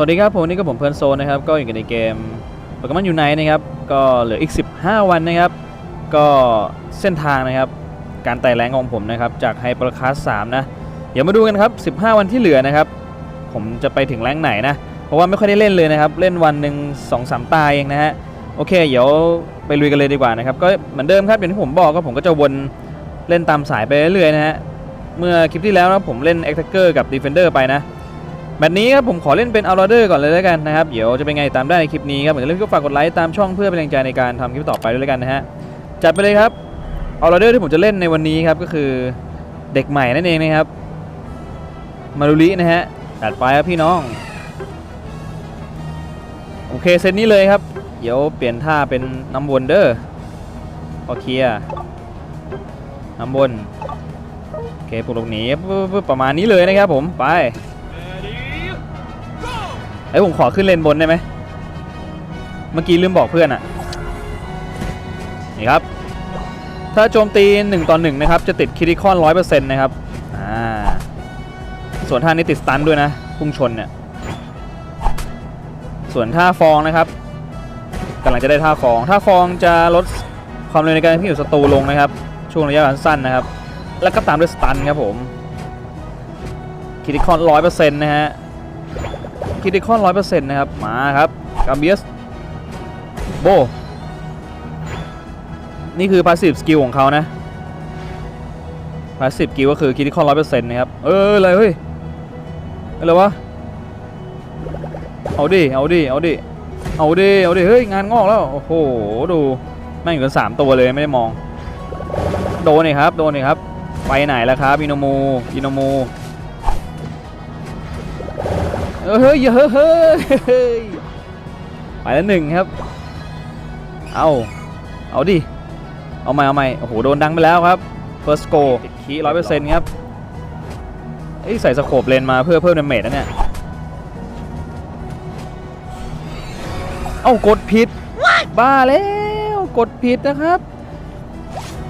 สวัสดีครับผมนี่ก็ผมเพื่อนโซนนะครับก็อยู่กันในเกมโปเกมอนยูไนนะครับก็เหลืออีก 15 วันนะครับ ก็เส้นทางนะครับ การไต่แรงของผมนะครับจากไฮเปอร์คลาส3นะเดี๋ยวมาดูกันครับ 15 วันที่เหลือนะครับ ผมจะไปถึงแรงไหนนะ เพราะว่าไม่ค่อยได้เล่นเลยนะครับ เล่นวันหนึ่งสองสามตายเองนะฮะโอเค เดี๋ยวไปลุยกันเลยดีกว่านะครับก็เหมือนเดิมครับอย่างที่ผมบอกก็ผมก็จะวนเล่นตามสายไปเรื่อยๆนะฮะเมื่อคลิปที่แล้วนะผมเล่น a t t a c k e r กับ Defender ไปนะ แมตช์นี้ครับผมขอเล่นเป็นอัลเดอร์ก่อนเลยแล้วกันนะครับ เดี๋ยวจะเป็นไงตามได้ในคลิปนี้ครับเหมือนเล่นก็ฝากกดไลค์ตามช่องเพื่อเป็นแรงใจในการทำคลิปต่อไปด้วยแล้วกันนะฮะจัดไปเลยครับอัลเดอร์ที่ผมจะเล่นในวันนี้ครับก็คือเด็กใหม่นั่นเองนะครับมารุลินะฮะจัดไปครับพี่น้องโอเคเซตนี้เลยครับเดี๋ยวเปลี่ยนท่าเป็นน้ำวนเดอร์พอเคลียร์น้ำวนโอเคปลุกลงหนีประมาณนี้เลยนะครับผมไป ไอ้ยผมขอขึ้นเลนบนได้ไหม เมื่อกี้ลืมบอกเพื่อนอะนี่ครับ ถ้าโจมตี 1 ต่อ 1 นะครับ จะติดคิริคอน 100%นะครับ อ่า ส่วนท่านี้ติดสตันด้วยนะ พุ่งชนเนี่ย ส่วนท่าฟองนะครับกำลังจะได้ท่าฟอง ท่าฟองจะลดความเร็วในการที่อยู่ศัตรูลงนะครับ ช่วงระยะสั้นนะครับ แล้วก็ตามด้วยสตันครับผมคิริคอน 100%นะฮะ คิดิคอนร้อยเปอร์เซ็นต์นะครับ มาครับกาเบียสโบ นี่คือพาสซีฟสกิลของเขานะพาสซีฟสกิลก็คือคิดดิคอนร้อยเปอร์เซ็นต์นะครับ เอออะไรเฮ้ย อะไรวะ เอาดิ เอาดิ เอาดิ เอาดิ เอาดิ เฮ้ย งานงอกแล้ว โอ้โห ดูแม่งอยู่กันสามตัวเลยไม่ได้มอง โดนนี่ครับ โดนนี่ครับ ไปไหนแล้วครับอินโนมูอินโนมู เฮ้ยเฮ้ยเฮ้ยไปแล้วหนึ่งครับ เอาเอาดิ เอาใหม่เอาใหม่โอ้โหโดนดังไปแล้วครับ first go ติดคีร้อยเปอร์เซ็นต์ครับเอ้ยใส่สโคปเลนมาเพื่อเพิ่มดาเมจนะเนี่ย เอ้ากดผิด บ้าแล้วกดผิดนะครับ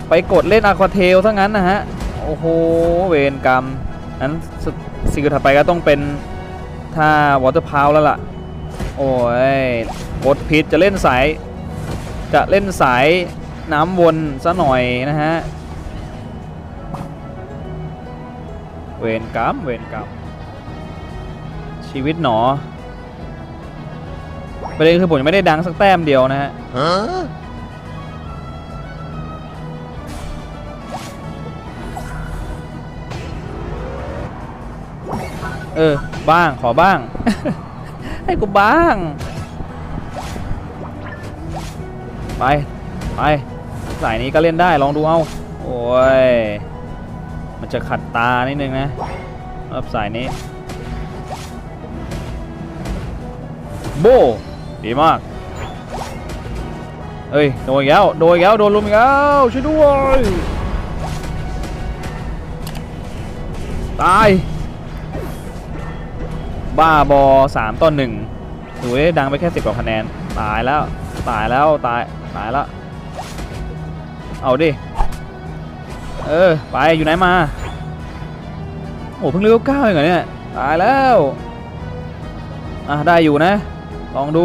ไปกดเล่นอะควาเทลซะงั้นนะฮะ โอ้โห เวรกรรมนั้นสิ่งถัดไปก็ต้องเป็น ถ้าวอเตอร์พาวแล้วล่ะ โอ้ยกดผิดจะเล่นสาย จะเล่นสายน้ำวนซะหน่อยนะฮะ เวรกรรมเวรกรรมชีวิตหนอประเด็นคือผมยังไม่ได้ดังสักแต้มเดียวนะฮะ ออ บ้างขอบ้าง ให้กูบ้าง ไป ไปสายนี้ก็เล่นได้ลองดูเอา โอ้ย มันจะขัดตานิดนึงนะรับสายนี้ โบ ดีมาก เอ้ย โดนอีกแล้ว โดนอีกแล้ว โดนลุมอีกแล้ว ช่วยด้วย ตาย บ้าบอ3ต่อ1ดูได้ดังไปแค่10กว่าคะแนน ตายแล้ว ตายแล้ว ตาย ตายแล้ว เอาดิ เออ ไป อยู่ไหนมา โอ้เพิ่งเลือกเก้าเองเหรอเนี่ย ตายแล้ว อะ ได้อยู่นะ ลองดู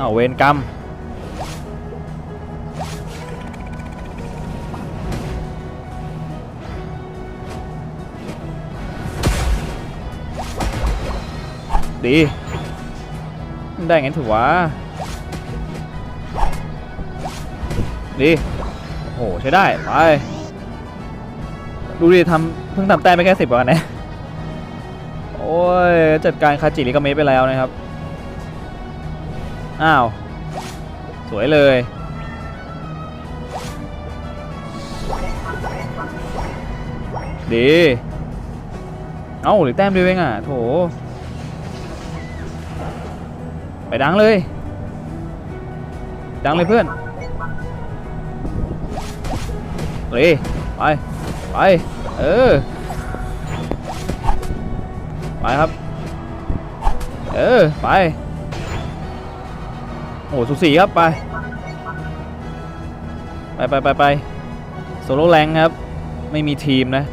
เอาเวรกรรมดีได้งั้นถือว่าดีโอ้โหใช้ได้ ไป ดูดิทำเพิ่งทำแต้มไปแค่สิบกว่าคะแนนโอ้ย จัดการคาจิริกาเมะไปแล้วนะครับ อ้าว สวยเลยดีเอ้าหรือแต้มเดียวเองอะ โถ ไปดังเลย ดังเลยเพื่อนเลยไป ไป เอเออไปครับ เออ ไป โอ้สุสีครับไปไปไปไปไปโซโล่แรงครับ ไม่มีทีมนะ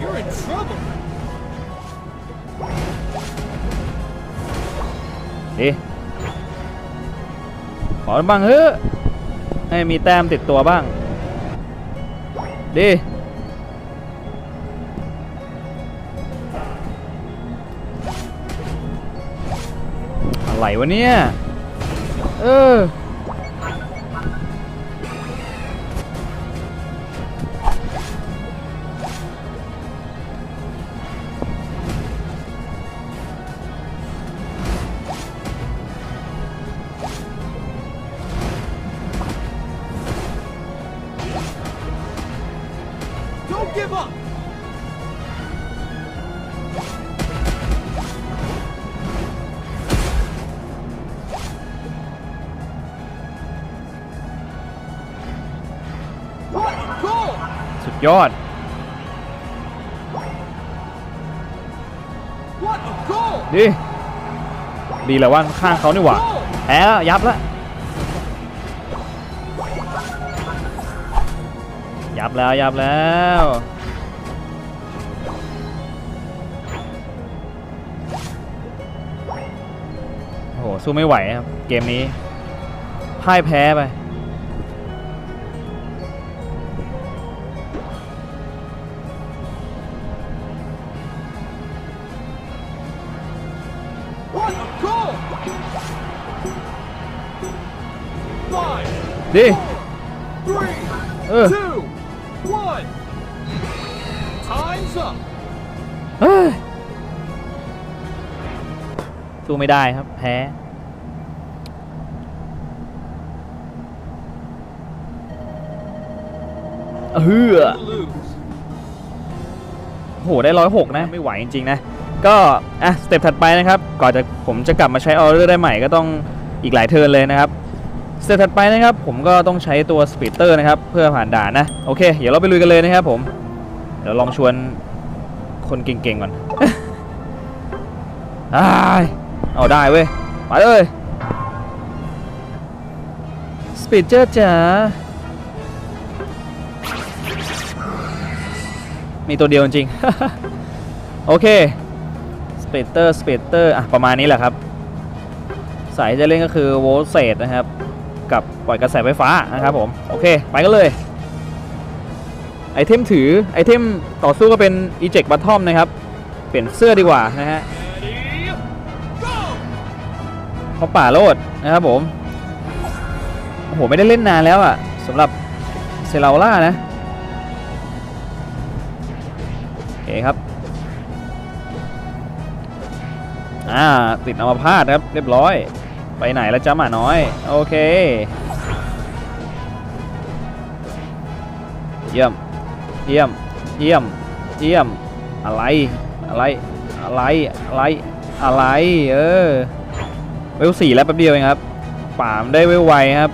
You're in trouble. ดีขอบ้างเฮ้ยให้มีแต้มติดตัวบ้าง ดิอะไรวะเนี่ย เออ ยอด What a goal! ดีดีแล้วว่าข้างเขานี่หว่าแพ้แล้วยับแล้วยับแล้ว ยับแล้ว โอ้โห สู้ไม่ไหวครับ เกมนี้พ่ายแพ้ไป ดี three, เออ two, one. Time's up. เฮ้ยสู้ไม่ได้ครับ แพ้ เฮือ Lose. โห ได้ร้อยหกนะ ไม่ไหวจริง ๆ นะ ก็ อะ สเต็ปถัดไปนะครับ ก่อนจะผมจะกลับมาใช้ออเดอร์ได้ใหม่ก็ต้องอีกหลายเทิร์นเลยนะครับ สเต็ปถัดไปนะครับ ผมก็ต้องใช้ตัวสปีดเตอร์นะครับ เพื่อผ่านด่านนะ โอเค เดี๋ยวเราไปลุยกันเลยนะครับผม เดี๋ยวลองชวนคนเก่งๆก่อนอ้ายเอาได้เว้ยไปเลยสปีดเจอร์จ๋ามีตัวเดียวจริง โอเคสเปเตอร์สเปเตอร์อะ ประมาณนี้แหละครับ สายจะเล่นก็คือโวลเซตนะครับ กับปล่อยกระแสไฟฟ้านะครับผมโอเคไปกันเลยไอเทมถือไอเทมต่อสู้ก็เป็น eject bottom นะครับ เปลี่ยนเสื้อดีกว่านะฮะเขาป่าโลดนะครับผมโอ้โหไม่ได้เล่นนานแล้วอะสำหรับเซราล่านะโอเคครับอ่าติดอัมพาตครับเรียบร้อย ไปไหนแล้วจ้าหมาน้อย โอเค เยี่ยม เยี่ยม เยี่ยม เยี่ยม อะไร อะไร อะไร อะไร อะไร เออ เวลสี่แล้วแป๊บเดียวเองครับ ป่ามได้เวลไวครับ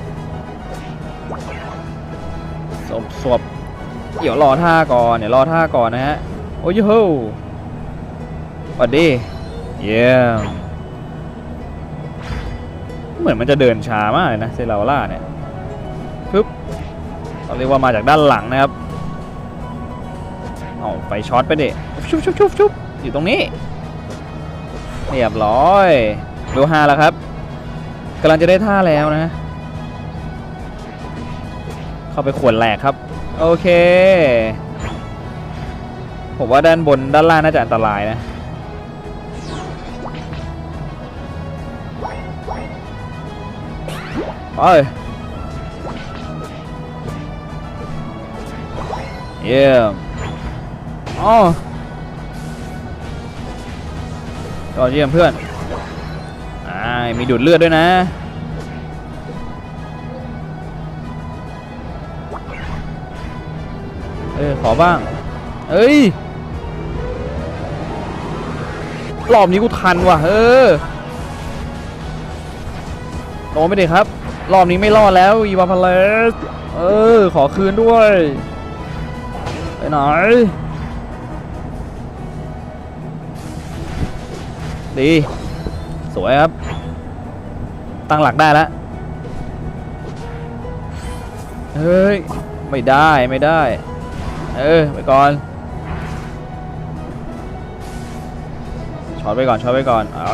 ศพศพเดี๋ยวรอท่าก่อนเดี๋ยวรอท่าก่อนนะฮะ โอ้ยโหสวัสดี เยี่ยม เหมือนมันจะเดินช้ามากเลยนะเซราล่าเนี่ยปึ๊บเราเรียกว่ามาจากด้านหลังนะครับเอาไฟช็อตไปเดิชุบชุบชุบชุบอยู่ตรงนี้เรียบร้อยเบลห้าแล้วครับกำลังจะได้ท่าแล้วนะ เข้าไปขวนแหลกครับ โอเค ผมว่าด้านบนด้านล่างน่าจะอันตรายนะ ไปเยี่ยมอ๋อก็เยี่ยมเพื่อนอ่ามีดูดเลือดด้วยนะเออขอบ้าง เอ้ยรอบนี้กูทันว่ะเออโดนไม่ได้ครับ รอบนี้ไม่รอดแล้วอีวาพาเลสเออ ขอคืนด้วย ไปไหนดี สวยครับ ตั้งหลักได้แล้ว เฮ้ย ไม่ได้ไม่ได้ เออ ไปก่อนช็อตไปก่อนช็อตไปก่อนอ่า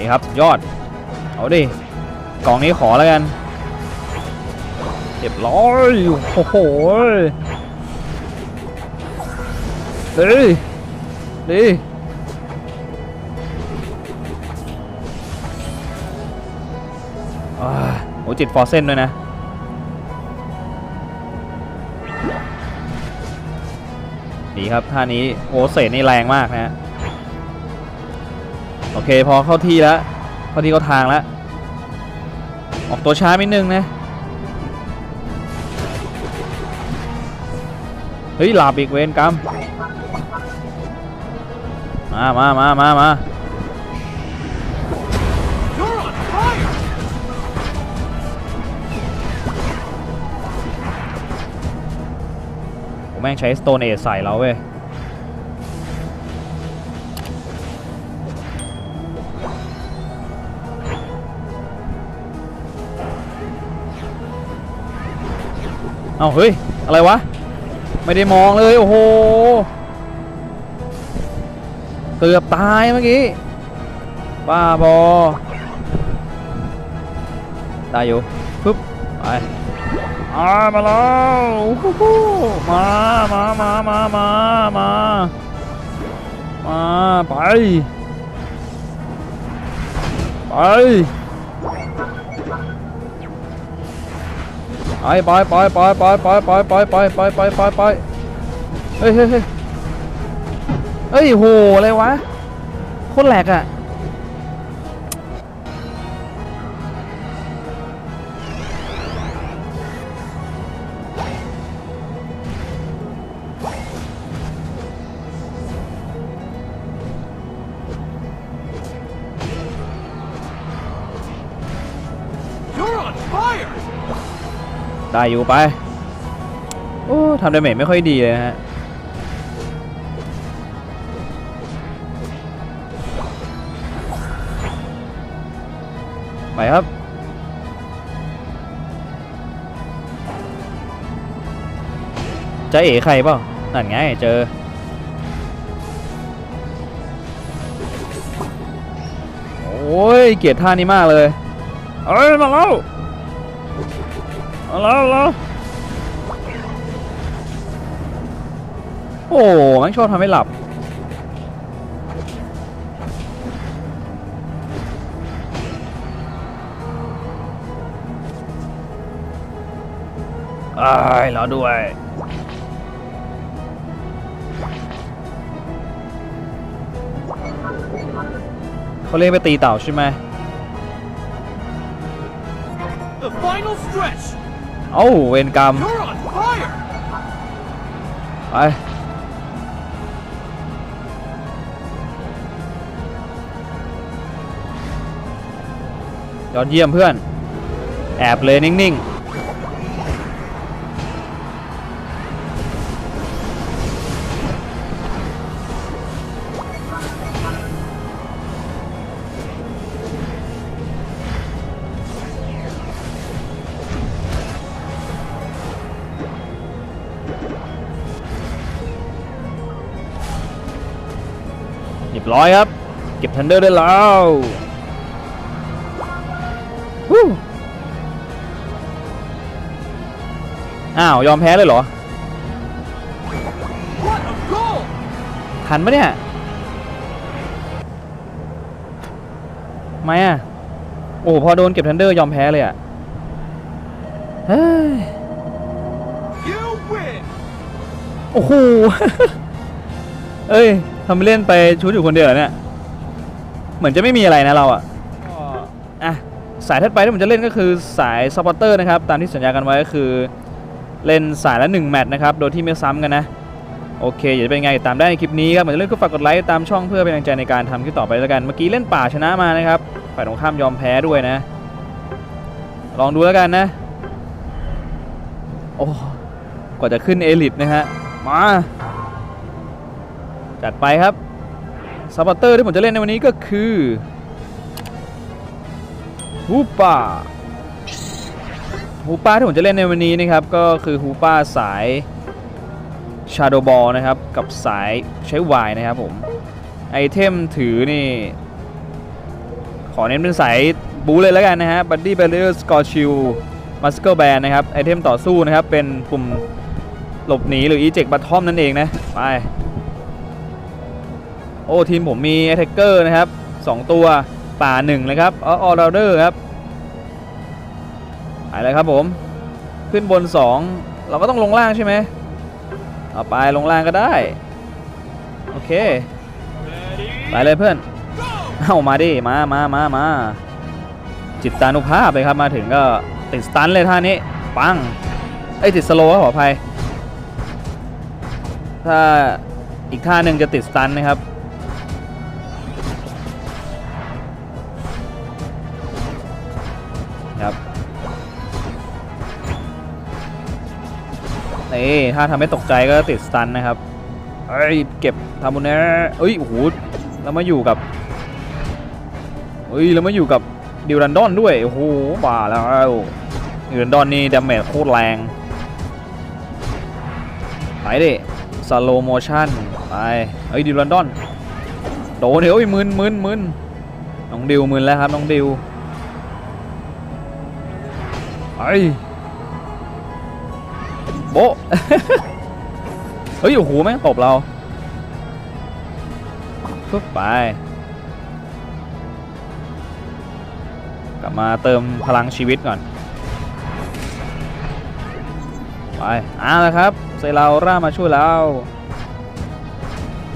นี่ครับยอด เอาดิ กล่องนี้ขอแล้วกันเรียบร้อยโอ้โหดีดีอ่าโอ้จิตฟอร์เซนด้วยนะ ดีครับท่านี้โอ้เศษนี่แรงมากนะฮะ โอเคพอเข้าที่แล้วเข้าที่เข้าทางแล้วออกตัวช้านิดนึงนะเฮ้ยหลับอีกเวรกรรมมามามามามาผมแม่งใช้สโตนเอใส่เราเว้ย เอาเฮ้ย อะไรวะ ไม่ได้มองเลย โอ้โห เกือบตายเมื่อกี้บ้าบอได้อยู่ปึ๊บไปอามาแล้วมามามามามามามาไป ไป ไปไปไปไปไปไปไปไปไปไปไปไปเฮ้เฮ้ยเฮ้ยเฮ้ยโหอะไรวะโคตรแหลกอะ ได้อยู่ไป โอ้ทำดาเมจไม่ค่อยดีเลยนะฮะ ไปครับ จะเอ๋ใครเปล่า นั่นไงเจอโอ้ย เกลียดท่านี้มากเลย เอ้ย มาแล้ว เอาแล้วเอาแล้วโอ้แมันชอบทำให้หลับ ไอ้ายรอด้วย เขาเรียกไปตีเต่าใช่ไหม The final stretch! เอ้าเวรกรรม You're on fire! ไปยอดเยี่ยมเพื่อน แอบเลยนิ่งๆ เรียบร้อยครับ เก็บทันเดอร์ได้แล้วฮู้อ้าว ยอมแพ้เลยเหรอ What a goal! ทันปะเนี่ยไม่อะโอ้โหพอโดนเก็บทันเดอร์ยอมแพ้เลยอะเฮ้ย You win! โอ้โห เอ้ย ทำไปเล่นไปชุดอยู่คนเดียวเหรอเนี่ย เหมือนจะไม่มีอะไรนะเราอะก็อะสายถัดไปที่ผมจะเล่นก็คือสายซัพพอร์เตอร์นะครับ ตามที่สัญญากันไว้ก็คือ เล่นสายละ 1 แมตช์นะครับ โดยที่ไม่ซ้ำกันนะ โอเคอยากจะเป็นไงติดตามได้ในคลิปนี้ครับ เหมือนเล่นก็ฝากกดไลค์ตามช่องเพื่อเป็นกำลังใจในการทำคลิปต่อไปแล้วกัน เมื่อกี้เล่นป่าชนะมานะครับ ฝ่ายตรงข้ามยอมแพ้ด้วยนะ ลองดูแล้วกันนะ โอ้ กว่าจะขึ้นเอลิทนะฮะ มา จัดไปครับซัพพอร์เตอร์ที่ผมจะเล่นในวันนี้ก็คือฮูป้าฮูป้าที่ผมจะเล่นในวันนี้นะครับก็คือฮูป้าสาย Shadow Ball นะครับกับสายใช้วายนะครับผมไอเทมถือนี่ ขอเน้นเป็นสายบูเลยแล้วกันนะฮะ Buddy Barrier Score Shield Muscle Band นะครับไอเทมต่อสู้นะครับเป็นปุ่มหลบหนีหรือ Eject Bottom นั่นเองนะ ไป โอ้ทีมผมมี Attacker นะครับ 2 ตัวป่า1เลยครับออร o เดอร์ครับไปเลยครับผม ขึ้นบน 2 เราก็ต้องลงล่างใช่ไหมเอาไปลงล่างก็ได้ โอเค ไปเลยเพื่อน เอามาดิ มามามามาจิตตานุภาพเลยครับมาถึงก็ติดสตันเลยท่านี้ ปังไอ้ติดสโลว์ขออภัย ถ้าอีกท่าหนึ่งจะติดสตันนะครับ นี่ถ้าทำให้ตกใจก็ติดสตันนะครับเอ้ยเก็บทำบุญนะเอ้ยโอ้โหแล้วมาอยู่กับเฮ้ยแล้วมาอยู่กับดิวรันดอนด้วยโอ้โหบ้าแล้วดิวรันดอนนี่ดาเมจโคตรแรงไปดิสโลโมชั่นไปเฮ้ยดิวรันดอนโดนเฮ้ยมึนมึนมึนน้องดิวมึนแล้วครับน้องดิวไป โบะเฮ้ยโอ้โหแม่งตบเราปึ๊บไป กลับมาเติมพลังชีวิตก่อน ไปอ่าแล้วครับเซราร่ามาช่วยเรา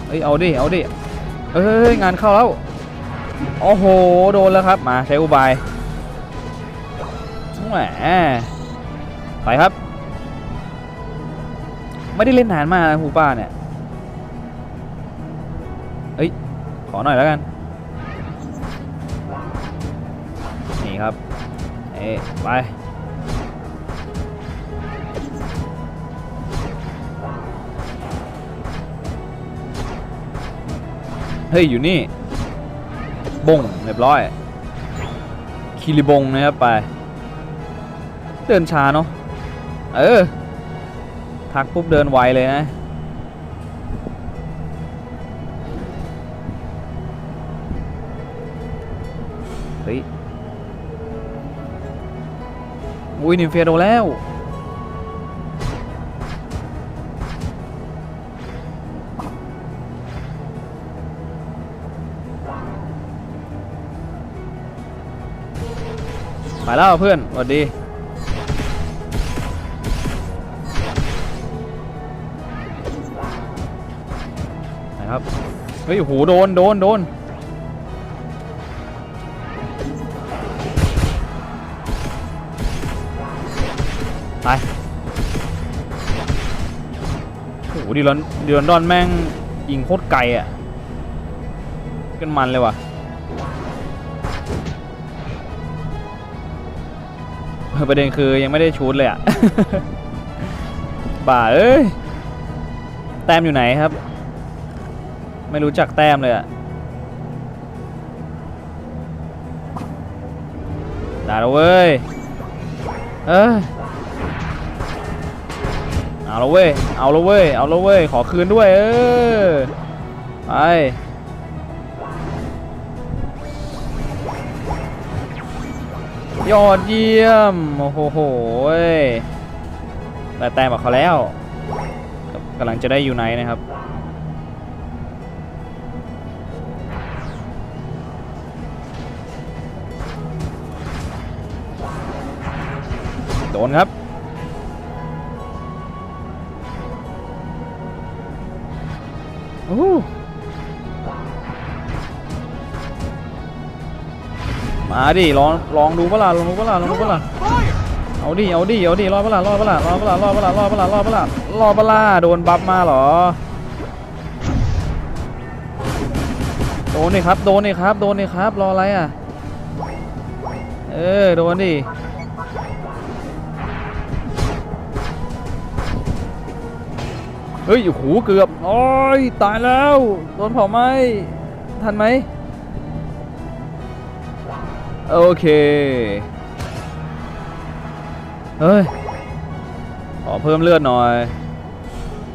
เอ้ยเอาดิ เอาดิเอ้ย งานเข้าแล้ว โอ้โห โดนแล้วครับ มาใช้อุบายแหมไปครับ ไม่ได้เล่นนานมากนะฮูป้าเนี่ยเอ้ย ขอหน่อยแล้วกัน นี่ครับ เอ๊ไป เฮ้ย อยู่นี่ บงเรียบร้อย คิริบงนะครับไป เดินช้าเนาะ เออ ทักปุ๊บเดินไวเลยนะ เฮ้ย อุ้ยนิมเฟียโดแล้ว ไปแล้วเพื่อนสวัสดี เฮ้ยโอ้โหโดนโดนโดนไปโอ้โหดิลอนดิลอนดอนแม่งยิงโคตรไกลอะกันมันเลยว่ะประเด็นคือยังไม่ได้ชูดเลยอะ บ่าเอ้ย แต้มอยู่ไหนครับ ไม่รู้จักแต้มเลยอะได้แล้วเว้ย เออเอาละเว้ย เอาละเว้ย เอาละเว้ย ขอคืนด้วย เออ ไป ยอดเยี่ยม โอ้โหโหยแต่แต้มกับเขาแล้วกำลังจะได้ยูไนนะครับ นครับ โอ้มาดิลองลองดูเปล่าลองดูเปล่าลองดูเปล่าเอาดิเอาดิเอาดิรอดเปล่ารอดเปล่ารอดเปล่ารอดเปล่ารอดเปล่ารอดเปล่ารอดเปล่าโดนบัฟมาหรอโดนนี่ครับโดนนี่ครับโดนนี่ครับรออะไรอะเออโดนดิ เฮ้ยโอ้โหเกือบโอ้ยตายแล้วโดนเผาไหมทันไหมโอเคเฮ้ยขอเพิ่มเลือดหน่อย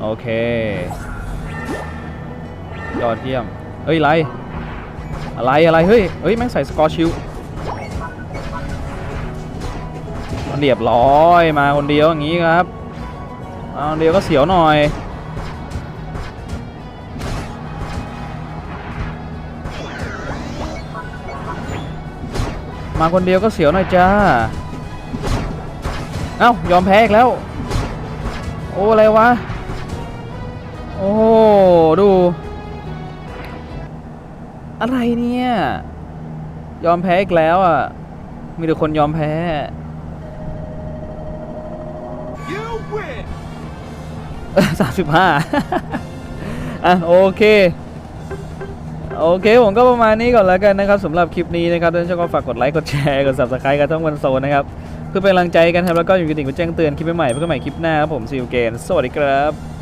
โอเค ยอดเยี่ยม เฮ้ยอะไรอะไรอะไร เฮ้ย เฮ้ย แม่งใส่สกอร์ชิลเรียบร้อยมาคนเดียวอย่างนี้ครับมาคนเดียวก็เสียวหน่อย มาคนเดียวก็เสียวหน่อยจ้า เอ้ายอมแพ้อีกแล้ว โอ้อะไรวะ โอ้โหดู อะไรเนี่ย ยอมแพ้อีกแล้วอะ มีแต่คนยอมแพ้ You win. สามสิบห้าอะโอเค โอเค ผมก็ประมาณนี้ก่อนแล้วกันนะครับสำหรับคลิปนี้นะครับท่านชอบก็ฝากกดไลค์กดแชร์กด subscribe กันทั้งวันโซนนะครับเพื่อเป็นกำลังใจกันครับแล้วก็อยู่กระดิ่งกดแจ้งเตือนคลิปใหม่ๆเพื่อใหม่คลิปหน้าครับผมซีอูเกนสวัสดีครับ